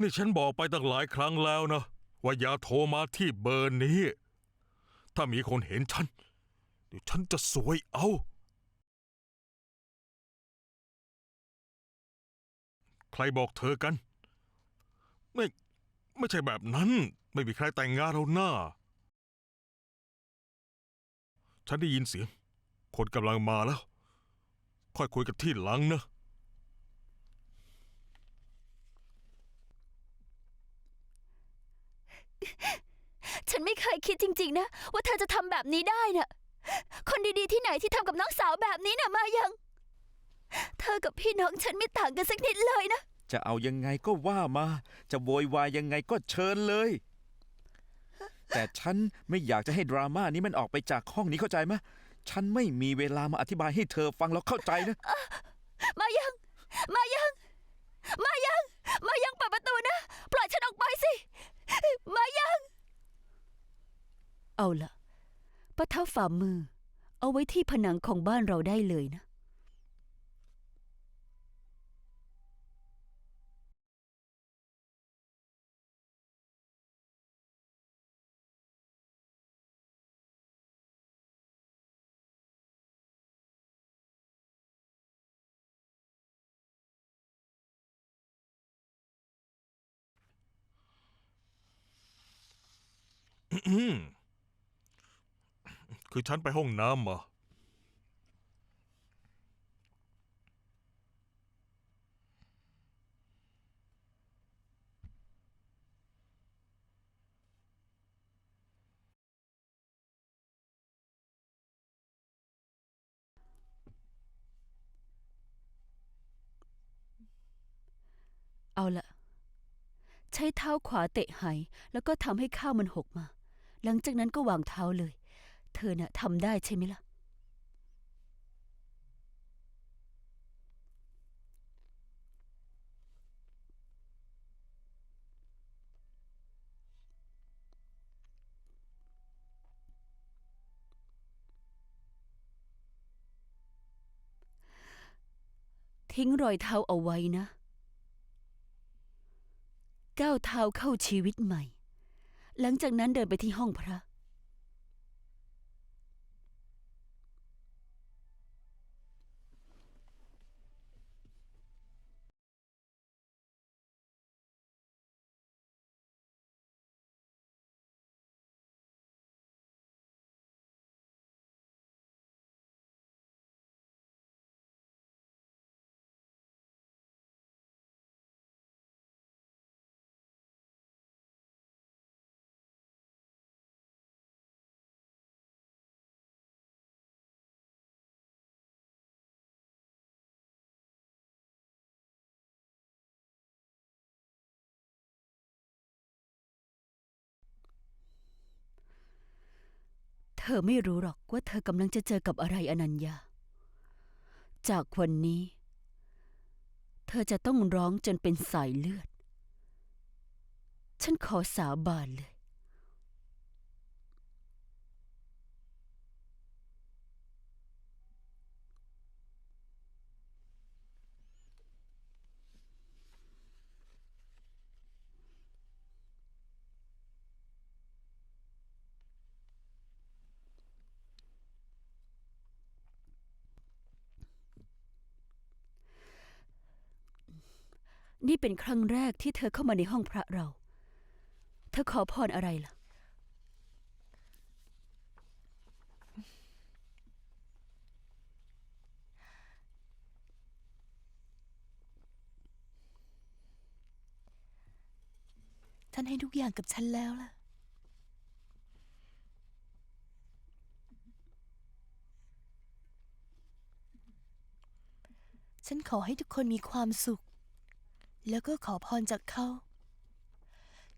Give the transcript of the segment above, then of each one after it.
นี่ฉันบอกไปตั้งหลายครั้งแล้วนะ ว่าอย่าโทรมาที่เบอร์นี้ ถ้ามีคนเห็นฉัน เดี๋ยวฉันจะสวยเอา ใครบอกเธอกัน ไม่ไม่ใช่แบบนั้น ไม่มีใครแต่งงานเราหน้า ฉันได้ยินเสียง คนกำลังมาแล้ว ค่อยคุยกันที่หลังนะ ฉันไม่เคยคิ ดจริง ๆ นะ ว่าเธอจะทำแบบนี้ได้น่ะ คนดีๆที่ไหนที่ทำกับน้องสาวแบบนี้น่ะมายัง เธอกับพี่น้องฉันไม่ต่างกันสักนิดเลยนะ จะเอายังไงก็ว่ามา จะโวยวายยังไงก็เชิญเลย แต่ฉันไม่อยากจะให้ดราม่านี้มันออกไปจากห้องนี้เข้าใจไหมฉันไม่มีเวลามาอธิบายให้เธอฟังแล้วเข้าใจนะ มายัง มายัง มายัง มายังเปิดประตูนะ ปล่อยฉันออกไปสิ มายัง เอาละประทับฝ่ามือ เอาไว้ที่ผนังของบ้านเราได้เลยนะ อืม คือฉันไปห้องน้ำมา เอาละใช้เท้าขวาเตะไหแล้วก็ทำให้ข้าวมันหกมา หลังจากนั้นก็วางเท้าเลย เธอน่ะทำได้ใช่ไหมล่ะ ทิ้งรอยเท้าเอาไว้นะ ก้าวเท้าเข้าชีวิตใหม่ หลังจากนั้นเดินไปที่ห้องพระ เธอไม่รู้หรอกว่าเธอกำลังจะเจอกับอะไรอนัญญา จากวันนี้ เธอจะต้องร้องจนเป็นสายเลือด ฉันขอสาบานเลย นี่เป็นครั้งแรกที่เธอเข้ามาในห้องพระเรา เธอขอพรอะไรล่ะ ท่านให้ทุกอย่างกับฉันแล้วล่ะ ฉันขอให้ทุกคนมีความสุข แล้วก็ขอพรจากเขา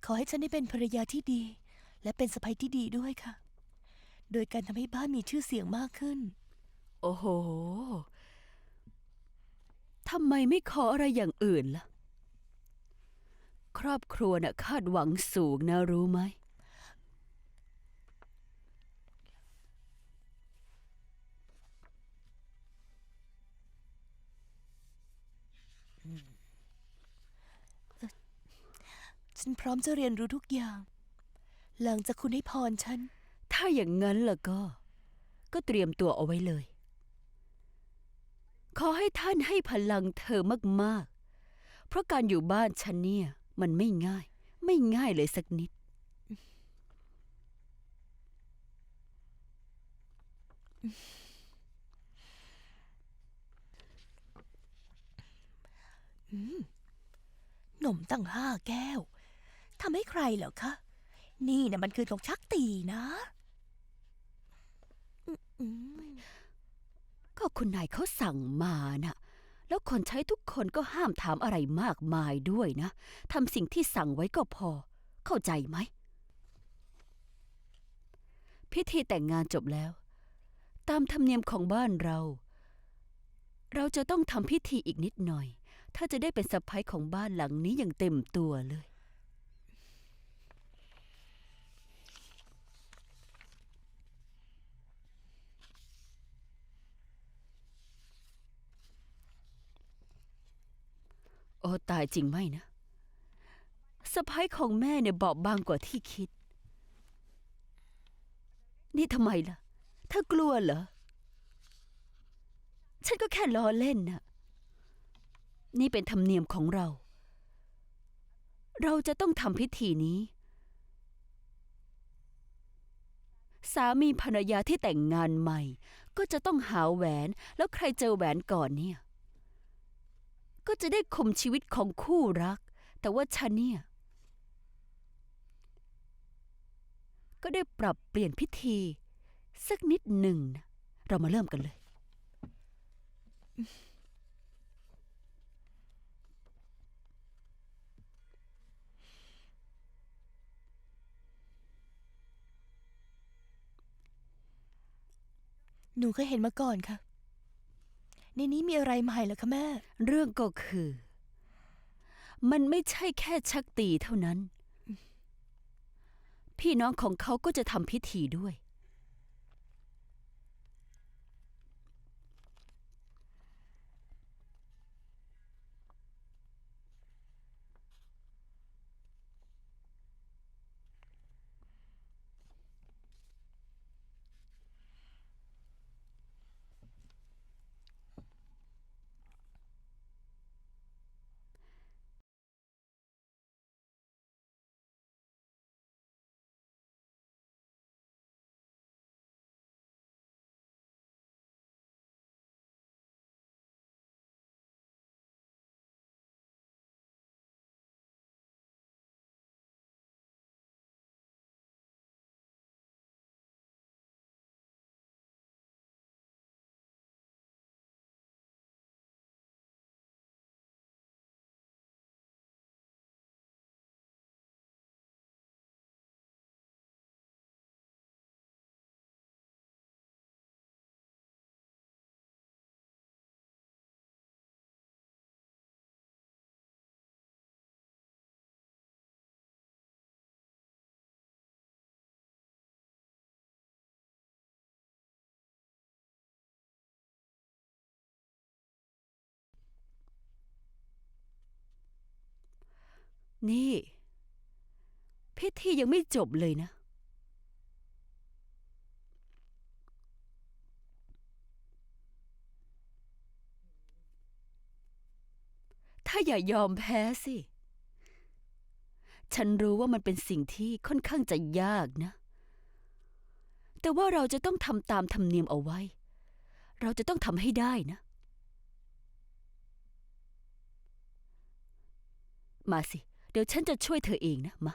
ขอให้ฉันได้เป็นภรรยาที่ดี และเป็นสะใภ้ที่ดีด้วยค่ะ โดยการทำให้บ้านมีชื่อเสียงมากขึ้น โอ้โห ทำไมไม่ขออะไรอย่างอื่นล่ะ ครอบครัวน่ะคาดหวังสูงนะรู้ไหม ฉฉันพร้อมจะเรียนรู้ทุกอย่าง หลังจากคุณให้พรฉัน ถ้าอย่างนั้นล่ะก็ ก็เตรียมตัวเอาไว้เลย ขอให้ท่านให้พลังเธอมากๆ เพราะการอยู่บ้านฉันเนี่ย มันไม่ง่าย ไม่ง่ายเลยสักนิดหนมตั้งห้าแก้ว ทำให้ใครเหรอคะ นี่นะมันคือของชักตีนะอืมก็คุณนายเขาสั่งมาน่ะ แล้วคนใช้ทุกคนก็ห้ามถามอะไรมากมายด้วยนะทำสิ่งที่สั่งไว้ก็พอ เข้าใจไหม พิธีแต่งงานจบแล้ว ตามธรรมเนียมของบ้านเรา เราจะต้องทำพิธีอีกนิดหน่อย ถ้าจะได้เป็นสะพ้ยของบ้านหลังนี้อย่างเต็มตัวเลย อ้ตายจริงไหมนะสะพ้ยของแม่เนี่ยบอบบางกว่าที่คิด นี่ทำไมล่ะเธอกลัวเหรอ ฉันก็แค่ล้อเล่นน่ะ นี่เป็นธรรมเนียมของเรา เราจะต้องทำพิธีนี้ สามีภรรยาที่แต่งงานใหม่ ก็จะต้องหาแหวน แล้วใครเจอแหวนก่อนเนี่ย ก็จะได้คมชีวิตของคู่รัก แต่ว่าฉันเนี่ย ก็ได้ปรับเปลี่ยนพิธี สักนิดหนึ่งนะเรามาเริ่มกันเลย หนูเคยเห็นมาก่อนค่ะ ในนี้มีอะไรใหม่เหรอคะแม่ เรื่องก็คือ มันไม่ใช่แค่ชักตีเท่านั้น พี่น้องของเขาก็จะทำพิธีด้วย นี่ พิธียังไม่จบเลยนะ ถ้าอย่ายอมแพ้สิ ฉันรู้ว่ามันเป็นสิ่งที่ค่อนข้างจะยากนะ แต่ว่าเราจะต้องทำตามธรรมเนียมเอาไว้ เราจะต้องทำให้ได้นะมาสิ ดี๋ยวฉันจะช่วยเธอเองนะมา